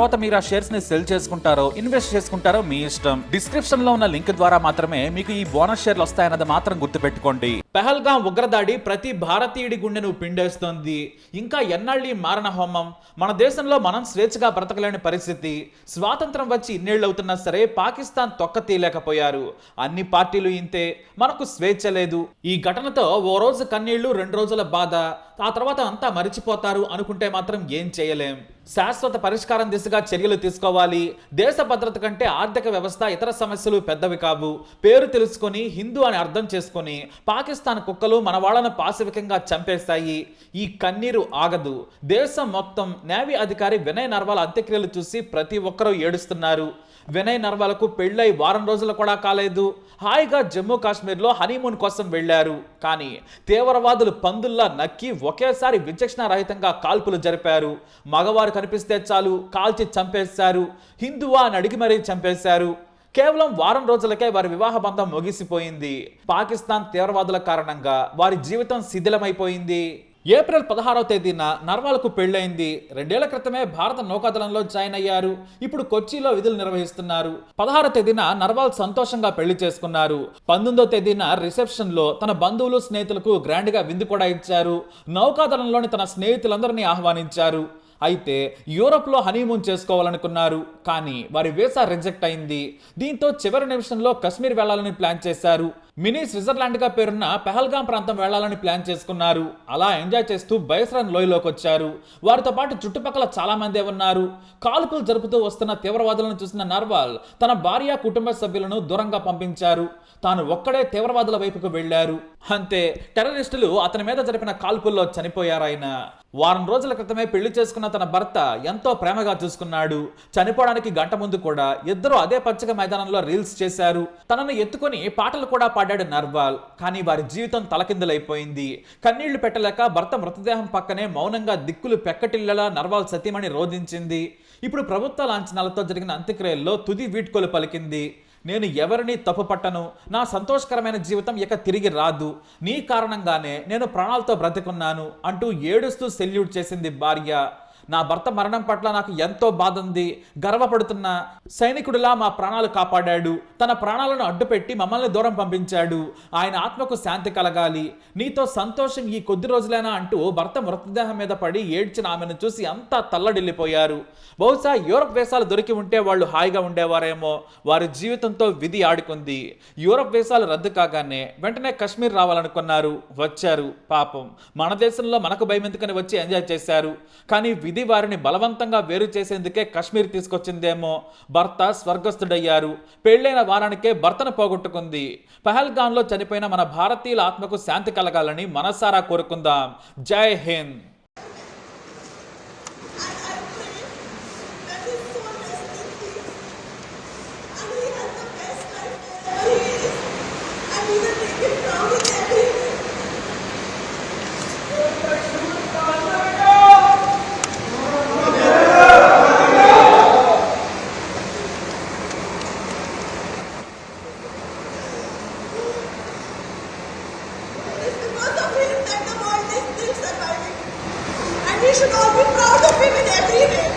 తర్వాత మీరు ఆ షేర్స్ని సెల్ చేసుకుంటారో ఇన్వెస్ట్ చేసుకుంటారో మీ ఇష్టం. డిస్క్రిప్షన్లో ఉన్న లింక్ ద్వారా మాత్రమే మీకు ఈ బోనస్ షేర్లు వస్తాయన్నది మాత్రం గుర్తుపెట్టుకోండి. పెహల్గాం ఉగ్రదాడి ప్రతి భారతీయుడి గుండెను పిండేస్తోంది. ఇంకా ఎన్నాళ్ళీ మారణ హోమం? మన దేశంలో మనం స్వేచ్ఛగా బ్రతకలేని పరిస్థితి. స్వాతంత్రం వచ్చి ఇన్నేళ్ళు అవుతున్నా సరే పాకిస్తాన్ తొక్క తీయలేకపోయారు. అన్ని పార్టీలు ఇంతే. మనకు స్వేచ్ఛ లేదు. ఈ ఘటనతో ఓ రోజు కన్నీళ్ళు రెండు రోజుల బాధ. ఆ తర్వాత అంతా మరిచిపోతారు అనుకుంటే మాత్రం ఏం చేయలేం. శాశ్వత పరిష్కారం దిశగా చర్యలు తీసుకోవాలి. దేశ భద్రత కంటే ఆర్థిక వ్యవస్థ ఇతర సమస్యలు పెద్దవి కావు. పేరు తెలుసుకొని హిందూ అని అర్థం చేసుకొని పాకిస్తాన్ కుక్కలు మన వాళ్ళను పాశవికంగా చంపేస్తాయి. ఈ కన్నీరు ఆగదు. దేశం మొత్తం నేవీ అధికారి వినయ్ నర్వాల్ అంత్యక్రియలు చూసి ప్రతి ఒక్కరూ ఏడుస్తున్నారు. వినయ్ నర్వాలకు పెళ్ళై వారం రోజులు కూడా కాలేదు. హాయిగా జమ్మూ కాశ్మీర్లో హనీమూన్ కోసం వెళ్ళారు. కానీ తీవ్రవాదులు పందుల్లా నక్కి ఒకేసారి విచక్షణ రహితంగా కాల్పులు జరిపారు. మగవారు కనిపిస్తే చాలు కాల్చి చంపేశారు హిందువా అని అడిగి మరీ చంపేశారు. కేవలం వారం రోజులకే వారి వివాహ బంధం ముగిసిపోయింది. పాకిస్తాన్ తీవ్రవాదుల కారణంగా వారి జీవితం శిథిలమైపోయింది. ఏప్రిల్ పదహారవ తేదీన నర్వాలకు పెళ్ళైంది రెండేళ్ళ క్రితమే భారత నౌకాదళంలో జాయిన్ అయ్యారు. ఇప్పుడు కొచ్చిలో విధులు నిర్వహిస్తున్నారు. పదహారవ తేదీన నర్వాల్ సంతోషంగా పెళ్ళి చేసుకున్నారు. పంతొమ్మిదో తేదీన రిసెప్షన్లో తన బంధువులు స్నేహితులకు గ్రాండ్గా విందు కూడా ఇచ్చారు. నౌకాదళంలోని తన స్నేహితులందరినీ ఆహ్వానించారు. అయితే యూరప్లో హనీమూన్ చేసుకోవాలనుకున్నారు. కానీ వారి వీసా రిజెక్ట్ అయింది. దీంతో చివరి నిమిషంలో కశ్మీర్ వెళ్ళాలని ప్లాన్ చేశారు. మినీ స్విట్జర్లాండ్గా పేరున్న పెహల్గాం ప్రాంతం వెళ్ళాలని ప్లాన్ చేసుకున్నారు. అలా ఎంజాయ్ చేస్తూ బైస్రాన్ లోయలోకి వచ్చారు. వారితో పాటు చుట్టుపక్కల చాలా మందే ఉన్నారు. కాల్పులు జరుపుతూ వస్తున్న తీవ్రవాదులను చూసిన నర్వాల్ తన భార్య కుటుంబ సభ్యులను దూరంగా పంపించారు. తాను ఒక్కడే తీవ్రవాదుల వైపుకు వెళ్ళారు అంతే టెర్రరిస్టులు అతని మీద జరిపిన కాల్పుల్లో చనిపోయారాయన. వారం రోజుల క్రితమే పెళ్ళి చేసుకున్న తన భర్త ఎంతో ప్రేమగా చూసుకున్నాడు. చనిపోవడానికి గంట ముందు కూడా ఇద్దరు అదే పచ్చక మైదానంలో రీల్స్ చేశారు. తనను ఎత్తుకొని పాటలు కూడా పాడాడు నర్వాల్. కానీ వారి జీవితం తలకిందులైపోయింది. కన్నీళ్ళు పెట్టలేక భర్త మృతదేహం పక్కనే మౌనంగా దిక్కులు పెక్కటిల్లలా నర్వాల్ సతీమణి రోధించింది. ఇప్పుడు ప్రభుత్వ లాంఛనాలతో జరిగిన అంత్యక్రియల్లో తుది వీడ్కోలు పలికింది. నేను ఎవరిని తప్పుపట్టను నా సంతోషకరమైన జీవితం ఇక తిరిగి రాదు. నీ కారణంగానే నేను ప్రాణాలతో బ్రతుకున్నాను అంటూ ఏడుస్తూ సెల్యూట్ చేసింది భార్య. నా భర్త మరణం పట్ల నాకు ఎంతో బాధ ఉంది. గర్వపడుతున్నా సైనికుడిలా మా ప్రాణాలు కాపాడాడు. తన ప్రాణాలను అడ్డుపెట్టి మమ్మల్ని దూరం పంపించాడు. ఆయన ఆత్మకు శాంతి కలగాలి. నీతో సంతోషం ఈ కొద్ది రోజులైనా అంటూ భర్త మృతదేహం మీద పడి ఏడ్చిన ఆమెను చూసి అంతా తల్లడిల్లిపోయారు. బహుశా యూరప్ వేషాలు దొరికి ఉంటే వాళ్ళు హాయిగా ఉండేవారేమో. వారి జీవితంతో విధి ఆడుకుంది. యూరప్ వేషాలు రద్దు కాగానే వెంటనే కశ్మీర్ రావాలనుకున్నారు. వచ్చారు. పాపం. మన దేశంలో మనకు భయం ఎందుకని వచ్చి ఎంజాయ్ చేశారు. కానీ విధి వారిని బలవంతంగా వేరు చేసేందుకే కశ్మీర్ తీసుకొచ్చిందేమో. భర్త స్వర్గస్థుడయ్యారు. పెళ్ళైన వారానికే భర్తను పోగొట్టుకుంది. పహల్గాన్లో చనిపోయిన మన భారతీయుల ఆత్మకు శాంతి కలగాలని మనసారా కోరుకుందాం. జై Hind. We should all be proud of him.